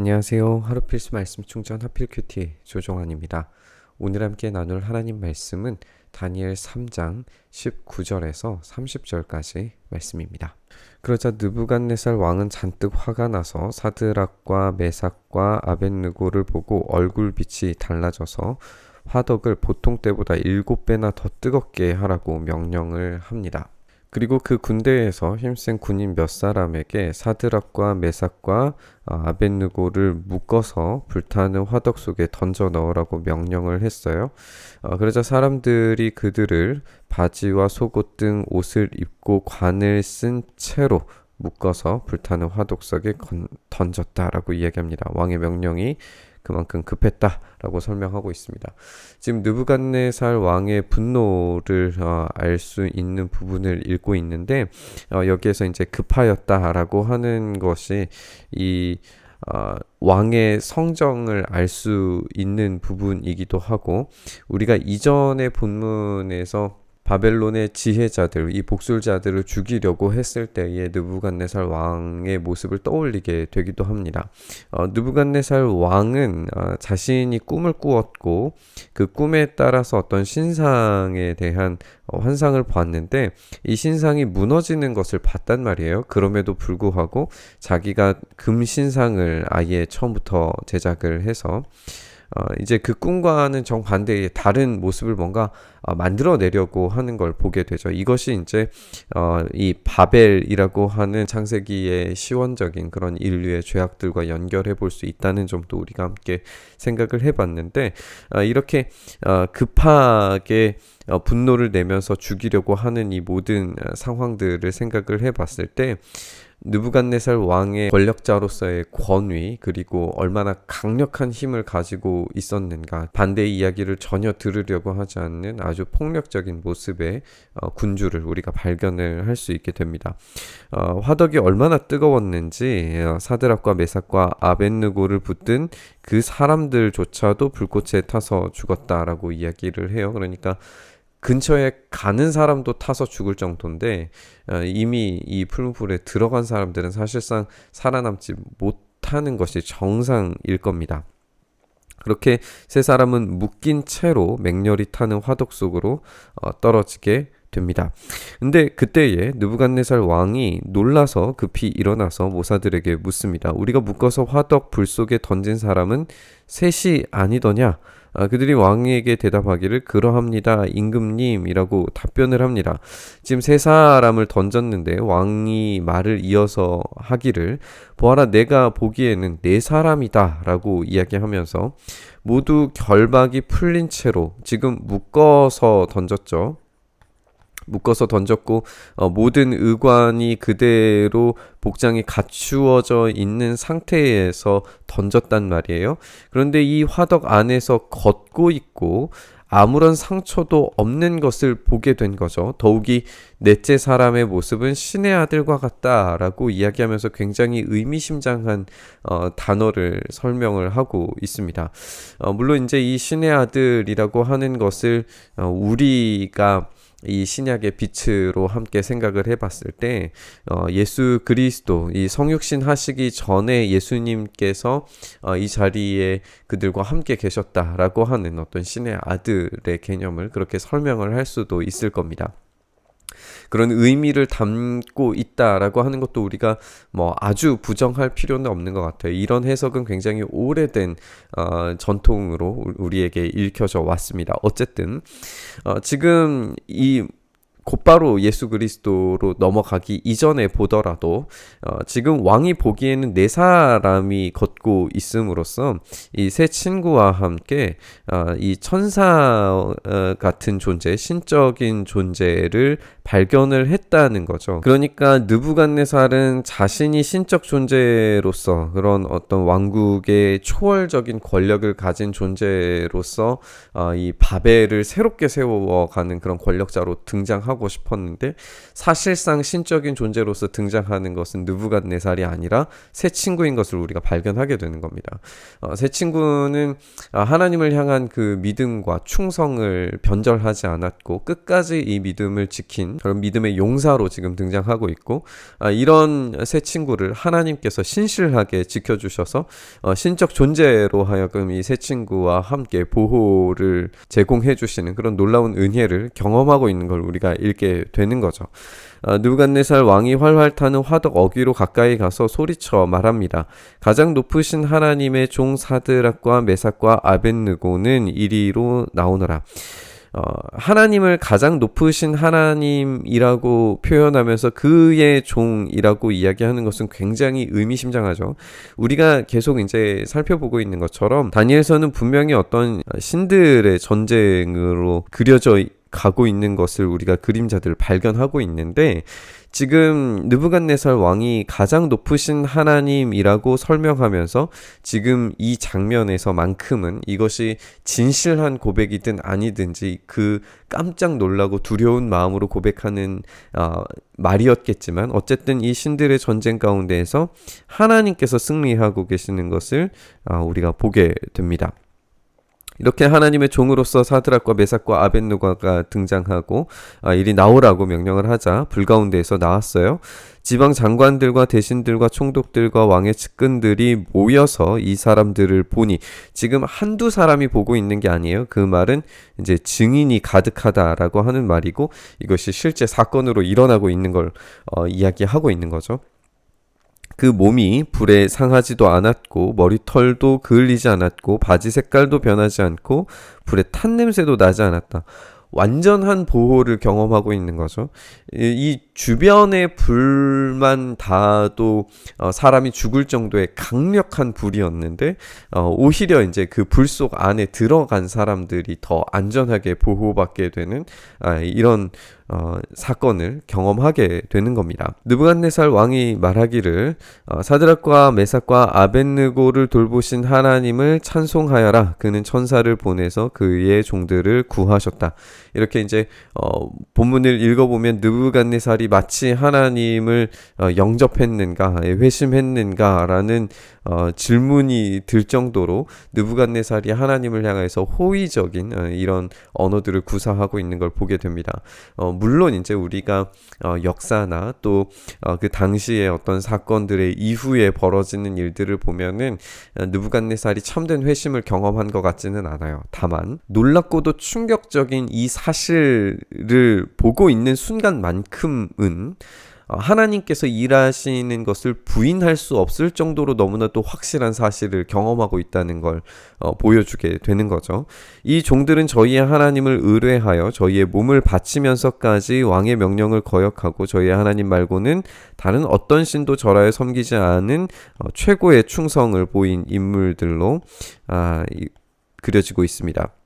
안녕하세요. 하루 필수 말씀 충전 하필 큐티 조종환입니다. 오늘 함께 나눌 하나님 말씀은 다니엘 3장 19절에서 30절까지 말씀입니다. 그러자 느부갓네살 왕은 잔뜩 화가 나서 사드락과 메삭과 아벤느고를 보고 얼굴빛이 달라져서 화덕을 보통 때보다 일곱 배나 더 뜨겁게 하라고 명령을 합니다. 그리고 그 군대에서 힘센 군인 몇 사람에게 사드락과 메삭과 아, 아벤느고를 묶어서 불타는 화덕 속에 던져 넣으라고 명령을 했어요. 어, 그러자 사람들이 그들을 바지와 속옷 등 옷을 입고 관을 쓴 채로 묶어서 불타는 화덕 속에 던졌다라고 이야기합니다. 왕의 명령이 그만큼 급했다라고 설명하고 있습니다. 지금 느부갓네살 왕의 분노를 어, 알수 있는 부분을 읽고 있는데 어, 여기에서 이제 급하였다라고 하는 것이 이 어, 왕의 성정을 알 수 있는 부분이기도 하고 우리가 이전의 본문에서 바벨론의 지혜자들, 이 복술자들을 죽이려고 했을 때에 느부갓네살 왕의 모습을 떠올리게 되기도 합니다. 어, 느부갓네살 왕은 어, 자신이 꿈을 꾸었고 그 꿈에 따라서 어떤 신상에 대한 어, 환상을 봤는데 이 신상이 무너지는 것을 봤단 말이에요. 그럼에도 불구하고 자기가 금 신상을 아예 처음부터 제작을 해서 어, 이제 그 꿈과는 정반대의 다른 모습을 뭔가 어, 만들어내려고 하는 걸 보게 되죠. 이것이 이제 어, 이 바벨이라고 하는 창세기의 시원적인 그런 인류의 죄악들과 연결해 볼 수 있다는 점도 우리가 함께 생각을 해봤는데 어, 이렇게 어, 급하게 어, 분노를 내면서 죽이려고 하는 이 모든 어, 상황들을 생각을 해봤을 때 느부갓네살 왕의 권력자로서의 권위 그리고 얼마나 강력한 힘을 가지고 있었는가 반대의 이야기를 전혀 들으려고 하지 않는 아주 폭력적인 모습의 어, 군주를 우리가 발견을 할 수 있게 됩니다. 어, 화덕이 얼마나 뜨거웠는지 어, 사드락과 메삭과 아벤느고를 붙든 그 사람들조차도 불꽃에 타서 죽었다라고 이야기를 해요. 그러니까 근처에 가는 사람도 타서 죽을 정도인데 어, 이미 이 풀무불에 들어간 사람들은 사실상 살아남지 못하는 것이 정상일 겁니다. 그렇게 세 사람은 묶인 채로 맹렬히 타는 화덕 속으로 어, 떨어지게 됩니다. 근데 그때에 느부갓네살 왕이 놀라서 급히 일어나서 모사들에게 묻습니다. 우리가 묶어서 화덕 불 속에 던진 사람은 셋이 아니더냐? 아, 그들이 왕에게 대답하기를 그러합니다. 임금님이라고 답변을 합니다. 지금 세 사람을 던졌는데 왕이 말을 이어서 하기를 보아라 내가 보기에는 네 사람이다라고 이야기하면서 모두 결박이 풀린 채로 지금 묶어서 던졌죠. 묶어서 던졌고 어, 모든 의관이 그대로 복장이 갖추어져 있는 상태에서 던졌단 말이에요. 그런데 이 화덕 안에서 걷고 있고 아무런 상처도 없는 것을 보게 된 거죠. 더욱이 넷째 사람의 모습은 신의 아들과 같다라고 이야기하면서 굉장히 의미심장한 어, 단어를 설명을 하고 있습니다. 어, 물론 이제 이 신의 아들이라고 하는 것을 어, 우리가 이 신약의 빛으로 함께 생각을 해봤을 때 어, 예수 그리스도 이 성육신 하시기 전에 예수님께서 어, 이 자리에 그들과 함께 계셨다라고 하는 어떤 신의 아들의 개념을 그렇게 설명을 할 수도 있을 겁니다. 그런 의미를 담고 있다라고 하는 것도 우리가 뭐 아주 부정할 필요는 없는 것 같아요. 이런 해석은 굉장히 오래된 어, 전통으로 우리에게 읽혀져 왔습니다. 어쨌든 어, 지금 이 곧바로 예수 그리스도로 넘어가기 이전에 보더라도 어, 지금 왕이 보기에는 네 사람이 걷고 있음으로써 이 세 친구와 함께 어, 이 천사 어, 같은 존재, 신적인 존재를 발견을 했다는 거죠. 그러니까 느부갓네살은 자신이 신적 존재로서 그런 어떤 왕국의 초월적인 권력을 가진 존재로서 어, 이 바벨을 새롭게 세워가는 그런 권력자로 등장하고 하고 싶었는데 사실상 신적인 존재로서 등장하는 것은 느부갓네살이 아니라 새 친구인 것을 우리가 발견하게 되는 겁니다. 어, 새 친구는 아, 하나님을 향한 그 믿음과 충성을 변절하지 않았고 끝까지 이 믿음을 지킨 그런 믿음의 용사로 지금 등장하고 있고 아, 이런 새 친구를 하나님께서 신실하게 지켜주셔서 어, 신적 존재로 하여금 이 새 친구와 함께 보호를 제공해 주시는 그런 놀라운 은혜를 경험하고 있는 걸 우리가 읽게 되는 거죠. 아, 느부갓네살 왕이 활활 타는 화덕 어귀로 가까이 가서 소리쳐 말합니다. 가장 높으신 하나님의 종 사드락과 메삭과 아벤느고는 이리로 나오너라. 어, 하나님을 가장 높으신 하나님이라고 표현하면서 그의 종이라고 이야기하는 것은 굉장히 의미심장하죠. 우리가 계속 이제 살펴보고 있는 것처럼 다니엘서는 분명히 어떤 신들의 전쟁으로 그려져 가고 있는 것을 우리가 그림자들 발견하고 있는데 지금 느부갓네살 왕이 가장 높으신 하나님이라고 설명하면서 지금 이 장면에서만큼은 이것이 진실한 고백이든 아니든지 그 깜짝 놀라고 두려운 마음으로 고백하는 어, 말이었겠지만 어쨌든 이 신들의 전쟁 가운데에서 하나님께서 승리하고 계시는 것을 어, 우리가 보게 됩니다. 이렇게 하나님의 종으로서 사드락과 메삭과 아벤누가가 등장하고 아, 이리 나오라고 명령을 하자 불 가운데에서 나왔어요. 지방 장관들과 대신들과 총독들과 왕의 측근들이 모여서 이 사람들을 보니 지금 한두 사람이 보고 있는 게 아니에요. 그 말은 이제 증인이 가득하다라고 하는 말이고 이것이 실제 사건으로 일어나고 있는 걸 어, 이야기하고 있는 거죠. 그 몸이 불에 상하지도 않았고 머리털도 그을리지 않았고 바지 색깔도 변하지 않고 불에 탄 냄새도 나지 않았다. 완전한 보호를 경험하고 있는 거죠. 이, 주변의 불만 닿아도 어, 사람이 죽을 정도의 강력한 불이었는데 어, 오히려 이제 그 불 속 안에 들어간 사람들이 더 안전하게 보호받게 되는 아, 이런 어, 사건을 경험하게 되는 겁니다. 느부갓네살 왕이 말하기를 어, 사드락과 메삭과 아벤느고를 돌보신 하나님을 찬송하여라. 그는 천사를 보내서 그의 종들을 구하셨다. 이렇게 이제 어, 본문을 읽어보면 느부갓네살이 마치 하나님을 어, 영접했는가, 회심했는가라는 어, 질문이 들 정도로 느부갓네살이 하나님을 향해서 호의적인 어, 이런 언어들을 구사하고 있는 걸 보게 됩니다. 어, 물론 이제 우리가 어, 역사나 또그 어, 당시의 어떤 사건들의 이후에 벌어지는 일들을 보면은 어, 느부갓네살이 참된 회심을 경험한 것 같지는 않아요. 다만 놀랍고도 충격적인 이 사 실을 보고 있는 순간만큼은 어, 하나님께서 일하시는 것을 부인할 수 없을 정도로 너무나 도 확실한 사실을 경험하고 있다는 걸 어, 보여주게 되는 거죠. 이 종들은 저희의 하나님을 의뢰하여 저희의 몸을 바치면서까지 왕의 명령을 거역하고 저희의 하나님 말고는 다른 어떤 신도 절하여 섬기지 않은 어, 최고의 충성을 보인 인물들로 아, 이, 그려지고 있습니다.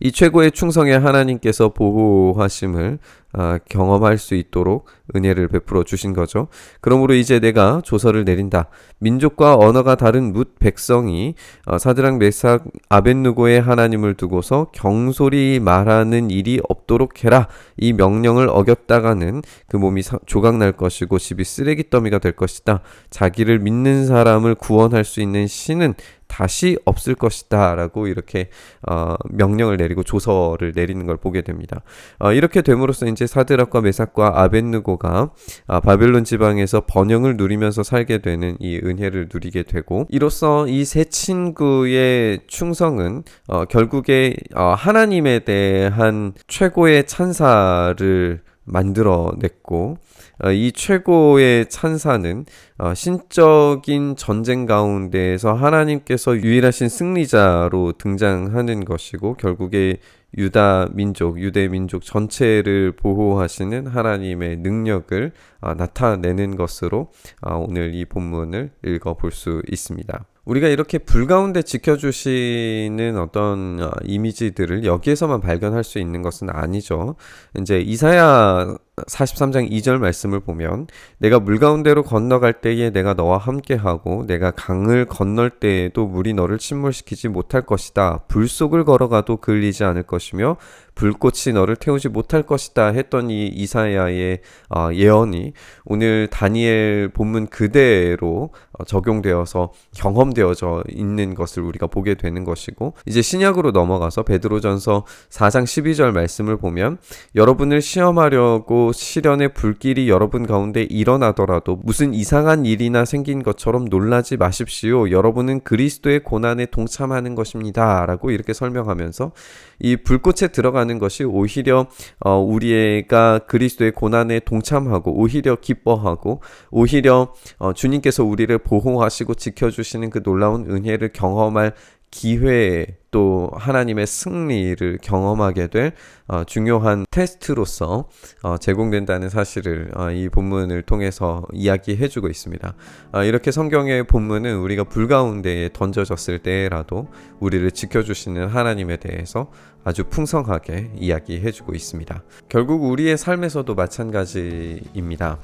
이 최고의 충성의 하나님께서 보호하심을 아, 경험할 수 있도록 은혜를 베풀어 주신 거죠. 그러므로 이제 내가 조서를 내린다. 민족과 언어가 다른 뭇 백성이 어, 사드랑 메삭 아벤누고의 하나님을 두고서 경솔히 말하는 일이 없도록 해라. 이 명령을 어겼다가는 그 몸이 사, 조각날 것이고 집이 쓰레기 더미가 될 것이다. 자기를 믿는 사람을 구원할 수 있는 신은 다시 없을 것이다 라고 이렇게 어, 명령을 내리고 조서를 내리는 걸 보게 됩니다. 어, 이렇게 됨으로써 이제 사드락과 메삭과 아벤누고가 아, 바벨론 지방에서 번영을 누리면서 살게 되는 이 은혜를 누리게 되고 이로써 이 세 친구의 충성은 어, 결국에 어, 하나님에 대한 최고의 찬사를 만들어냈고 어, 이 최고의 찬사는 어, 신적인 전쟁 가운데에서 하나님께서 유일하신 승리자로 등장하는 것이고 결국에 유다 민족, 유대 민족 전체를 보호하시는 하나님의 능력을 어, 나타내는 것으로 오늘 이 본문을 읽어 볼 수 있습니다. 우리가 이렇게 불 가운데 지켜주시는 어떤 어, 이미지들을 여기에서만 발견할 수 있는 것은 아니죠. 이제 이사야 43장 2절 말씀을 보면 내가 물 가운데로 건너갈 때에 내가 너와 함께하고 내가 강을 건널 때에도 물이 너를 침몰시키지 못할 것이다. 불 속을 걸어가도 그을리지 않을 것이며 불꽃이 너를 태우지 못할 것이다 했던 이 이사야의 어, 예언이 오늘 다니엘 본문 그대로 어, 적용되어서 경험되어져 있는 것을 우리가 보게 되는 것이고 이제 신약으로 넘어가서 베드로전서 4장 12절 말씀을 보면 여러분을 시험하려고 시련의 불길이 여러분 가운데 일어나더라도 무슨 이상한 일이나 생긴 것처럼 놀라지 마십시오. 여러분은 그리스도의 고난에 동참하는 것입니다 라고 이렇게 설명하면서 이 불꽃에 들어가는 것이 오히려 어, 우리가 그리스도의 고난에 동참하고 오히려 기뻐하고 오히려 어, 주님께서 우리를 보호하시고 지켜주시는 그 놀라운 은혜를 경험할 기회 또 하나님의 승리를 경험하게 될 어, 중요한 테스트로서 어, 제공된다는 사실을 어, 이 본문을 통해서 이야기해주고 있습니다. 어, 이렇게 성경의 본문은 우리가 불 가운데에 던져졌을 때라도 우리를 지켜주시는 하나님에 대해서 아주 풍성하게 이야기해주고 있습니다. 결국 우리의 삶에서도 마찬가지입니다.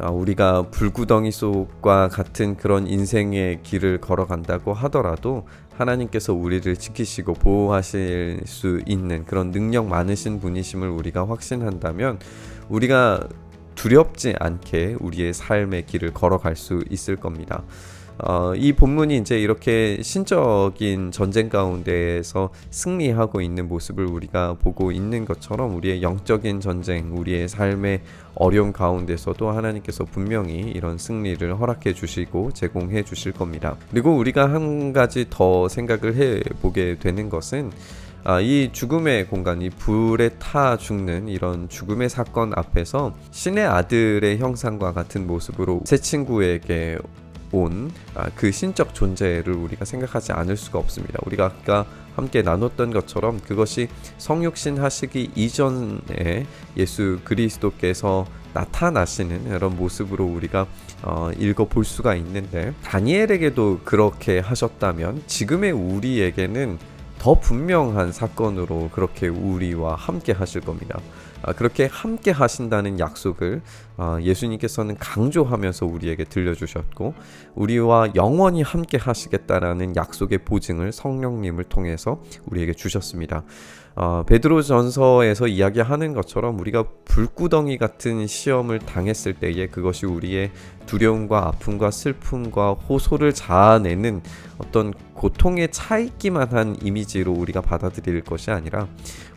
아, 우리가 불구덩이 속과 같은 그런 인생의 길을 걸어간다고 하더라도 하나님께서 우리를 지키시고 보호하실 수 있는 그런 능력 많으신 분이심을 우리가 확신한다면 우리가 두렵지 않게 우리의 삶의 길을 걸어갈 수 있을 겁니다. 어, 이 본문이 이제 이렇게 신적인 전쟁 가운데에서 승리하고 있는 모습을 우리가 보고 있는 것처럼 우리의 영적인 전쟁, 우리의 삶의 어려움 가운데서도 하나님께서 분명히 이런 승리를 허락해 주시고 제공해 주실 겁니다. 그리고 우리가 한 가지 더 생각을 해 보게 되는 것은 아, 이 죽음의 공간, 이 불에 타 죽는 이런 죽음의 사건 앞에서 신의 아들의 형상과 같은 모습으로 새 친구에게 온 그 신적 존재를 우리가 생각하지 않을 수가 없습니다. 우리가 아까 함께 나눴던 것처럼 그것이 성육신 하시기 이전에 예수 그리스도께서 나타나시는 이런 모습으로 우리가 어, 읽어 볼 수가 있는데 다니엘에게도 그렇게 하셨다면 지금의 우리에게는 더 분명한 사건으로 그렇게 우리와 함께 하실 겁니다. 아, 그렇게 함께 하신다는 약속을 아, 예수님께서는 강조하면서 우리에게 들려주셨고 우리와 영원히 함께 하시겠다라는 약속의 보증을 성령님을 통해서 우리에게 주셨습니다. 어, 베드로 전서에서 이야기하는 것처럼 우리가 불구덩이 같은 시험을 당했을 때에 그것이 우리의 두려움과 아픔과 슬픔과 호소를 자아내는 어떤 고통에 차 있기만 한 이미지로 우리가 받아들일 것이 아니라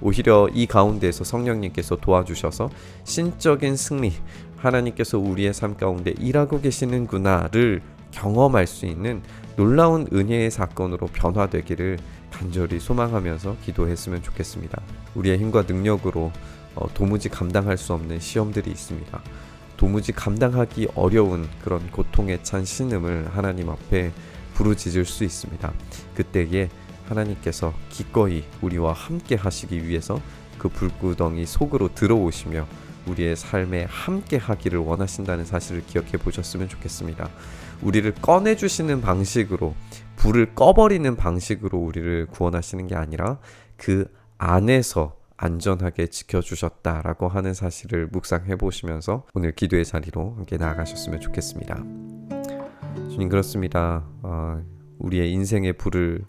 오히려 이 가운데에서 성령님께서 도와주셔서 신적인 승리 하나님께서 우리의 삶 가운데 일하고 계시는구나를 경험할 수 있는 놀라운 은혜의 사건으로 변화되기를 간절히 소망하면서 기도했으면 좋겠습니다. 우리의 힘과 능력으로 어, 도무지 감당할 수 없는 시험들이 있습니다. 도무지 감당하기 어려운 그런 고통에 찬 신음을 하나님 앞에 부르짖을 수 있습니다. 그때에 하나님께서 기꺼이 우리와 함께 하시기 위해서 그 불구덩이 속으로 들어오시며 우리의 삶에 함께 하기를 원하신다는 사실을 기억해 보셨으면 좋겠습니다. 우리를 꺼내 주시는 방식으로 불을 꺼버리는 방식으로 우리를 구원하시는 게 아니라 그 안에서 안전하게 지켜주셨다라고 하는 사실을 묵상해 보시면서 오늘 기도의 자리로 함께 나아가셨으면 좋겠습니다. 주님 그렇습니다. 어, 우리의 인생의 불을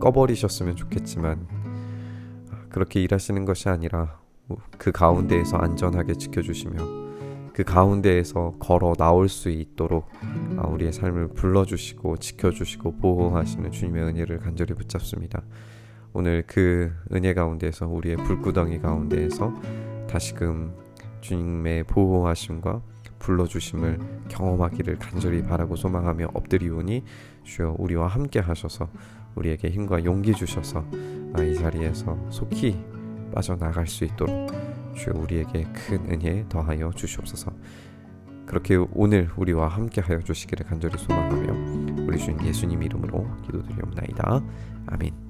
꺼버리셨으면 좋겠지만 그렇게 일하시는 것이 아니라 그 가운데에서 안전하게 지켜주시며 그 가운데에서 걸어 나올 수 있도록 아, 우리의 삶을 불러주시고 지켜주시고 보호하시는 주님의 은혜를 간절히 붙잡습니다. 오늘 그 은혜 가운데에서 우리의 불구덩이 가운데에서 다시금 주님의 보호하심과 불러주심을 경험하기를 간절히 바라고 소망하며 엎드리오니 주여 우리와 함께 하셔서 우리에게 힘과 용기 주셔서 아, 이 자리에서 속히 빠져나갈 수 있도록 주여 우리에게 큰 은혜 더하여 주시옵소서. 그렇게 오늘 우리와 함께 하여 주시기를 간절히 소망하며 우리 주님 예수님 이름으로 기도드리옵나이다. 아멘.